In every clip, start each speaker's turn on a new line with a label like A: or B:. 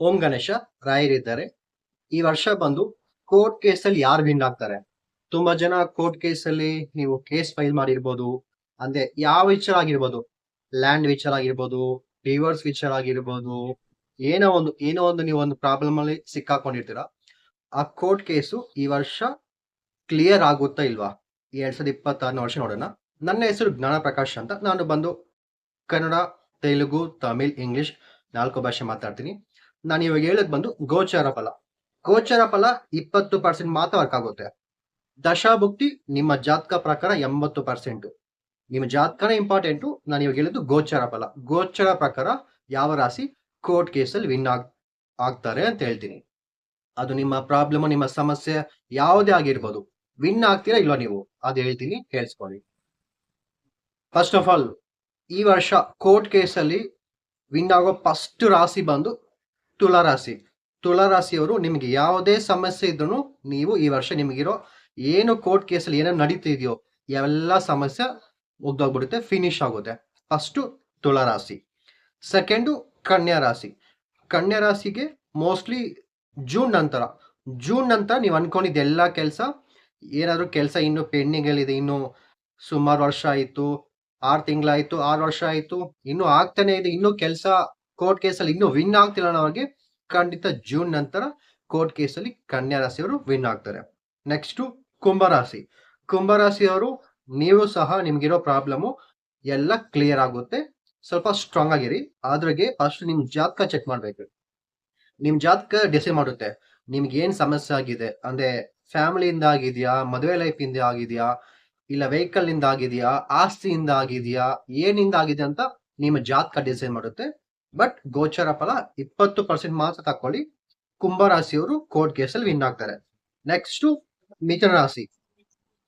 A: ಓಂ ಗಣೇಶ ರಾಯರಿದ್ದಾರೆ. ಈ ವರ್ಷ ಬಂದು ಕೋರ್ಟ್ ಕೇಸಲ್ಲಿ ಯಾರು ವಿನ್ ಆಗ್ತಾರೆ? ತುಂಬಾ ಜನ ಕೋರ್ಟ್ ಕೇಸಲ್ಲಿ ನೀವು ಕೇಸ್ ಫೈಲ್ ಮಾಡಿರ್ಬೋದು. ಅಂದ್ರೆ ಯಾವ ವಿಚಾರ ಆಗಿರ್ಬೋದು? ಲ್ಯಾಂಡ್ ವಿಚಾರ ಆಗಿರ್ಬೋದು ರಿವರ್ಸ್ ವಿಚಾರ ಆಗಿರ್ಬೋದು, ಏನೋ ಒಂದು ಏನೋ ಒಂದು ನೀವು ಒಂದು ಪ್ರಾಬ್ಲಮ್ ಅಲ್ಲಿ ಸಿಕ್ಕಾಕೊಂಡಿರ್ತೀರಾ. ಆ ಕೋರ್ಟ್ ಕೇಸು ಈ ವರ್ಷ ಕ್ಲಿಯರ್ ಆಗುತ್ತಾ ಇಲ್ವಾ? ಎರಡ್ ಸಾವಿರದ ಇಪ್ಪತ್ತಾರನೇ ವರ್ಷ ನೋಡೋಣ. ನನ್ನ ಹೆಸರು ಜ್ಞಾನ ಪ್ರಕಾಶ್ ಅಂತ. ನಾನು ಬಂದು ಕನ್ನಡ, ತೆಲುಗು, ತಮಿಳ್, ಇಂಗ್ಲಿಷ್ ನಾಲ್ಕು ಭಾಷೆ ಮಾತಾಡ್ತೀನಿ. ನಾನು ಇವಾಗ ಹೇಳಕ್ ಬಂದು ಗೋಚರ ಫಲ. ಗೋಚರ ಫಲ ಇಪ್ಪತ್ತು ಪರ್ಸೆಂಟ್ ಮಾತ್ರ ವರ್ಕ್ ಆಗುತ್ತೆ. ದಶಾಭುಕ್ತಿ ನಿಮ್ಮ ಜಾತಕ ಪ್ರಕಾರ ಎಂಬತ್ತು ಪರ್ಸೆಂಟ್ ನಿಮ್ಮ ಜಾತಕನೇ ಇಂಪಾರ್ಟೆಂಟು ನಾನು ಇವಾಗ ಹೇಳಿದ್ದು ಗೋಚರ ಫಲ. ಗೋಚರ ಪ್ರಕಾರ ಯಾವ ರಾಶಿ ಕೋರ್ಟ್ ಕೇಸಲ್ಲಿ ವಿನ್ ಆಗ್, ಆಗ್ತಾರೆ ಅಂತ ಹೇಳ್ತೀನಿ. ಅದು ನಿಮ್ಮ ಪ್ರಾಬ್ಲಮ್ ನಿಮ್ಮ ಸಮಸ್ಯೆ ಯಾವುದೇ ಆಗಿರ್ಬೋದು. ವಿನ್ ಆಗ್ತೀರಾ ಇಲ್ವಾ ನೀವು? ಅದು ಹೇಳ್ತೀನಿ ಕೇಳಿಸ್ಕೊಳ್ಳಿ ಫಸ್ಟ್ ಆಫ್ ಆಲ್ ಈ ವರ್ಷ ಕೋರ್ಟ್ ಕೇಸಲ್ಲಿ ವಿನ್ ಆಗೋ ಫಸ್ಟ್ ರಾಶಿ ಬಂದು ತುಲಾ ತುಳರಾಶಿಯವರು ನಿಮಗೆ ಯಾವುದೇ ಸಮಸ್ಯೆ ಇದ್ರೂ ನೀವು ಈ ವರ್ಷ ನಿಮಗಿರೋ ಏನು ಕೋರ್ಟ್ ಕೇಸಲ್ಲಿ ಏನೇನು ನಡೀತಿದೆಯೋ ಎಲ್ಲ ಸಮಸ್ಯೆ ಒಗ್ದೋಗ್ಬಿಡುತ್ತೆ ಫಿನಿಶ್ ಆಗುತ್ತೆ. ಫಸ್ಟು ತುಳರಾಶಿ. ರಾಶಿ ಸೆಕೆಂಡು ಕನ್ಯಾ ರಾಶಿ ಕನ್ಯಾ ರಾಶಿಗೆ ಮೋಸ್ಟ್ಲಿ ಜೂನ್ ನಂತರ. ಜೂನ್ ನಂತರ ನೀವು ಅನ್ಕೊಂಡಿದ್ದ ಎಲ್ಲ ಕೆಲಸ, ಏನಾದರೂ ಕೆಲಸ ಇನ್ನು ಪೆಂಡಿಂಗ್ ಇದೆ, ಇನ್ನು ಸುಮಾರು ವರ್ಷ ಆಯಿತು, ಆರು ತಿಂಗಳಾಯಿತು, ಆರು ವರ್ಷ ಆಯಿತು, ಇನ್ನೂ ಆಗ್ತಾನೆ ಇದೆ, ಇನ್ನೂ ಕೆಲಸ ಕೋರ್ಟ್ ಕೇಸಲ್ಲಿ ಇನ್ನೂ ವಿನ್ ಆಗ್ತಿಲ್ಲ ಅನ್ನೋರಿಗೆ ಖಂಡಿತ ಜೂನ್ ನಂತರ ಕೋರ್ಟ್ ಕೇಸಲ್ಲಿ ಕನ್ಯಾ ರಾಶಿಯವರು ವಿನ್ ಆಗ್ತಾರೆ. ನೆಕ್ಸ್ಟು ಕುಂಭರಾಶಿ. ಕುಂಭರಾಶಿಯವರು ನೀವು ಸಹ ನಿಮ್ಗಿರೋ ಪ್ರಾಬ್ಲಮು ಎಲ್ಲ ಕ್ಲಿಯರ್ ಆಗುತ್ತೆ. ಸ್ವಲ್ಪ ಸ್ಟ್ರಾಂಗ್ ಆಗಿರಿ. ಅದ್ರಾಗೆ ಫಸ್ಟ್ ನಿಮ್ ಜಾತಕ ಚೆಕ್ ಮಾಡ್ಬೇಕು. ನಿಮ್ ಜಾತಕ ಡಿಸೈಡ್ ಮಾಡುತ್ತೆ. ನಿಮ್ಗೆ ಏನ್ ಸಮಸ್ಯೆ ಆಗಿದೆ? ಅಂದ್ರೆ ಫ್ಯಾಮಿಲಿಯಿಂದ ಆಗಿದೆಯಾ? ಮದುವೆ ಲೈಫ್ ಇಂದ ಆಗಿದೆಯಾ? ಇಲ್ಲ ವೆಹಿಕಲ್ ಇಂದ ಆಗಿದೆಯಾ? ಆಸ್ತಿಯಿಂದ ಆಗಿದೆಯಾ? ಏನಿಂದ ಆಗಿದೆ ಅಂತ ನಿಮ್ಮ ಜಾತಕ ಡಿಸೈಡ್ ಮಾಡುತ್ತೆ. ಬಟ್ ಗೋಚರ ಫಲ ಇಪ್ಪತ್ತು ಪರ್ಸೆಂಟ್ ಮಾತ್ರ ತಕೊಳ್ಳಿ ಕುಂಭರಾಶಿಯವರು ಕೋರ್ಟ್ ಕೇಸಲ್ಲಿ ವಿನ್ ಆಗ್ತಾರೆ. ನೆಕ್ಸ್ಟ್ ಮಿಥುನ ರಾಶಿ.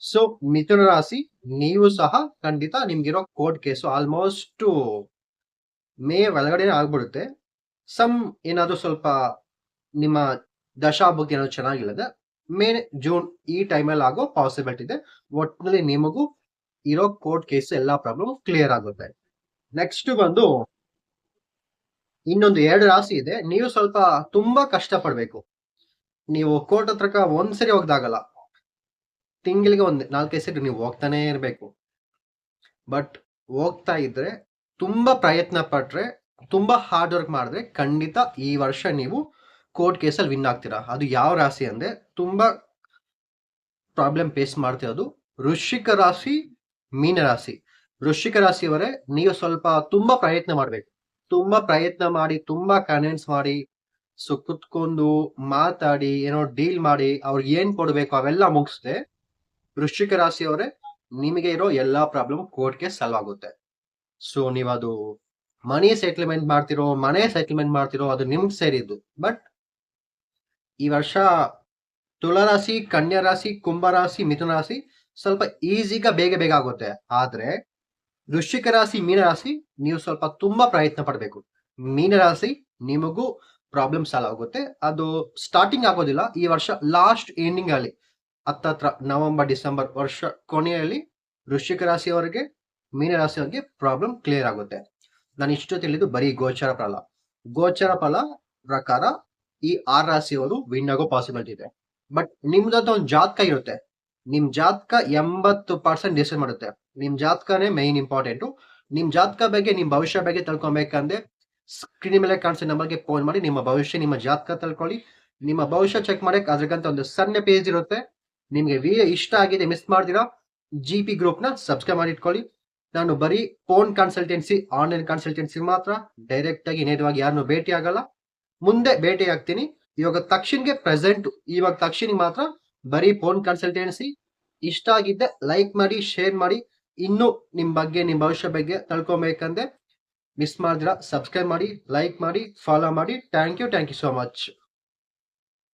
A: ಸೊ ಮಿಥುನ ರಾಶಿ, ನೀವು ಸಹ ಖಂಡಿತ ನಿಮ್ಗಿರೋ ಕೋರ್ಟ್ ಕೇಸು ಆಲ್ಮೋಸ್ಟ್ ಮೇ ಒಳಗಡೆ ಆಗ್ಬಿಡುತ್ತೆ. ಸಮ್ ಏನಾದ್ರೂ ಸ್ವಲ್ಪ ನಿಮ್ಮ ದಶಾಭುಕ್ತಿ ಏನಾದ್ರು ಚೆನ್ನಾಗಿಲ್ಲದೆ, ಮೇ, ಜೂನ್ ಈ ಟೈಮಲ್ಲಿ ಆಗೋ ಪಾಸಿಬಿಲಿಟಿ ಇದೆ. ಒಟ್ಟಿನಲ್ಲಿ ನಿಮಗೂ ಇರೋ ಕೋರ್ಟ್ ಕೇಸ್ ಎಲ್ಲಾ ಪ್ರಾಬ್ಲಮ್ ಕ್ಲಿಯರ್ ಆಗುತ್ತೆ. ನೆಕ್ಸ್ಟ್ ಬಂದು ಇನ್ನೊಂದು ಎರಡು ರಾಶಿ ಇದೆ. ನೀವು ಸ್ವಲ್ಪ ತುಂಬಾ ಕಷ್ಟ ಪಡ್ಬೇಕು ನೀವು ಕೋರ್ಟ್ ಹತ್ರಕ ಒಂದ್ಸರಿ ಹೋಗ್ದಾಗಲ್ಲ. ತಿಂಗಳಿಗೆ ಒಂದ್ ನಾಲ್ಕೈದು ಸರಿ ನೀವು ಹೋಗ್ತಾನೆ ಇರಬೇಕು. ಬಟ್ ಹೋಗ್ತಾ ಇದ್ರೆ ತುಂಬಾ ಪ್ರಯತ್ನ ಪಟ್ರೆ, ತುಂಬಾ ಹಾರ್ಡ್ ವರ್ಕ್ ಮಾಡಿದ್ರೆ ಖಂಡಿತ ಈ ವರ್ಷ ನೀವು ಕೋರ್ಟ್ ಕೇಸಲ್ಲಿ ವಿನ್ ಆಗ್ತೀರಾ. ಅದು ಯಾವ ರಾಶಿ ಅಂದ್ರೆ ತುಂಬಾ ಪ್ರಾಬ್ಲಮ್ ಫೇಸ್ ಮಾಡ್ತಿರೋದು ವೃಶ್ಚಿಕ ರಾಶಿ, ಮೀನ ರಾಶಿ. ವೃಶ್ಚಿಕ ರಾಶಿಯವರೇ ನೀವು ಸ್ವಲ್ಪ ತುಂಬಾ ಪ್ರಯತ್ನ ಮಾಡ್ಬೇಕು. ತುಂಬಾ ಪ್ರಯತ್ನ ಮಾಡಿ, ತುಂಬಾ ಕನ್ವಿನ್ಸ್ ಮಾಡಿ ಸೊ ಕುತ್ಕೊಂಡು ಮಾತಾಡಿ, ಏನೋ ಡೀಲ್ ಮಾಡಿ, ಅವ್ರಿಗೆ ಏನ್ ಕೊಡ್ಬೇಕು ಅವೆಲ್ಲ ಮುಗಿಸ್ದೆ ವೃಶ್ಚಿಕ ರಾಶಿಯವರೇ, ನಿಮಗೆ ಇರೋ ಎಲ್ಲಾ ಪ್ರಾಬ್ಲಮ್ ಕೋರ್ಟ್ಗೆ ಸಾಲ್ವ್ ಆಗುತ್ತೆ. ಸೊ ನೀವದು ಮನಿ ಸೆಟ್ಲ್ಮೆಂಟ್ ಮಾಡ್ತಿರೋ, ಮನೆ ಸೆಟ್ಲ್ಮೆಂಟ್ ಮಾಡ್ತಿರೋ, ಅದು ನಿಮ್ಗೆ ಸೇರಿದ್ದು. ಬಟ್ ಈ ವರ್ಷ ತುಲಾರಾಶಿ ಕನ್ಯಾ ರಾಶಿ ಕುಂಭರಾಶಿ ಮಿಥುನ ರಾಶಿ ಸ್ವಲ್ಪ ಈಸಿಗ ಬೇಗ ಬೇಗ ಆಗುತ್ತೆ. ಆದ್ರೆ ವೃಶ್ಚಿಕ ರಾಶಿ ಮೀನರಾಶಿ ನೀವು ಸ್ವಲ್ಪ ತುಂಬಾ ಪ್ರಯತ್ನ ಪಡಬೇಕು. ಮೀನರಾಶಿ ನಿಮಗೂ ಪ್ರಾಬ್ಲಮ್ ಸಾಲ್ವ್ ಆಗುತ್ತೆ. ಅದು ಸ್ಟಾರ್ಟಿಂಗ್ ಆಗೋದಿಲ್ಲ. ಈ ವರ್ಷ ಲಾಸ್ಟ್ ಎಂಡಿಂಗ್ ಅಲ್ಲಿ, ಹತ್ತತ್ರ ನವೆಂಬರ್, ಡಿಸೆಂಬರ್ ವರ್ಷ ಕೊನೆಯಲ್ಲಿ ವೃಶ್ಚಿಕ ರಾಶಿಯವರಿಗೆ ಮೀನರಾಶಿಯವರಿಗೆ ಪ್ರಾಬ್ಲಮ್ ಕ್ಲಿಯರ್ ಆಗುತ್ತೆ. ನಾನು ಇಷ್ಟು ತಿಳಿದು ಬರೀ ಗೋಚರ ಫಲ. ಗೋಚರ ಫಲ ಪ್ರಕಾರ ಈ ಆರ್ ರಾಶಿಯವರು ವಿನ್ ಆಗೋ ಪಾಸಿಬಿಲಿಟಿ ಇದೆ. ಬಟ್ ನಿಮ್ದಂತ ಒಂದು ಜಾತಕ ಇರುತ್ತೆ. ನಿಮ್ ಜಾತಕ ಎಂಬತ್ತು ಪರ್ಸೆಂಟ್ ಡಿಸೈಡ್ ಮಾಡುತ್ತೆ. ನಿಮ್ ಜಾತಕನೇ ಮೈನ್ ಇಂಪಾರ್ಟೆಂಟು ನಿಮ್ ಜಾತಕ ಬಗ್ಗೆ, ನಿಮ್ ಭವಿಷ್ಯ ಬಗ್ಗೆ ತಿಳ್ಕೊಬೇಕಂದ್ರೆ ಸ್ಕ್ರೀನ್ ಮೇಲೆ ಕಾಣಿಸೋ ನಂಬರ್ಗೆ ಫೋನ್ ಮಾಡಿ, ನಿಮ್ಮ ಭವಿಷ್ಯ, ನಿಮ್ಮ ಜಾತಕ ತಿಳ್ಕೊಳ್ಳಿ. ನಿಮ್ಮ ಭವಿಷ್ಯ ಚೆಕ್ ಮಾಡಕ್ ಅದ್ರಕ್ಕಂತ ಒಂದು ಸಣ್ಣ ಪೇಜ್ ಇರುತ್ತೆ. ನಿಮ್ಗೆ ವಿಡಿಯೋ ಇಷ್ಟ ಆಗಿದೆ ಮಿಸ್ ಮಾಡ್ದಿರಾ ಜಿ ಪಿ ಗ್ರೂಪ್ನ ಸಬ್ಸ್ಕ್ರೈಬ್ ಮಾಡಿ ಇಟ್ಕೊಳ್ಳಿ. ನಾನು ಬರೀ ಫೋನ್ ಕನ್ಸಲ್ಟೆನ್ಸಿ ಆನ್ಲೈನ್ ಕನ್ಸಲ್ಟೆನ್ಸಿ ಮಾತ್ರ ಡೈರೆಕ್ಟ್ ಆಗಿ ನೇರವಾಗಿ ಯಾರನ್ನು ಭೇಟಿ ಆಗಲ್ಲ. ಮುಂದೆ ಭೇಟಿ ಆಗ್ತೀನಿ ಇವಾಗ ತಕ್ಷಣಕ್ಕೆ ಪ್ರೆಸೆಂಟ್ ಇವಾಗ ತಕ್ಷಣ ಮಾತ್ರ ಬರೀ ಫೋನ್ ಕನ್ಸಲ್ಟೆನ್ಸಿ ಇಷ್ಟ ಆಗಿದ್ದೆ ಲೈಕ್ ಮಾಡಿ ಶೇರ್ ಮಾಡಿ, ಇನ್ನು ನಿಮ್ ಬಗ್ಗೆ, ನಿಮ್ ಭವಿಷ್ಯ ಬಗ್ಗೆ ತಿಳ್ಕೊಬೇಕಂದ್ರೆ ಮಿಸ್ ಮಾಡಿದ್ರ ಸಬ್ಸ್ಕ್ರೈಬ್ ಮಾಡಿ ಲೈಕ್ ಮಾಡಿ ಫಾಲೋ ಮಾಡಿ. Thank you thank you so much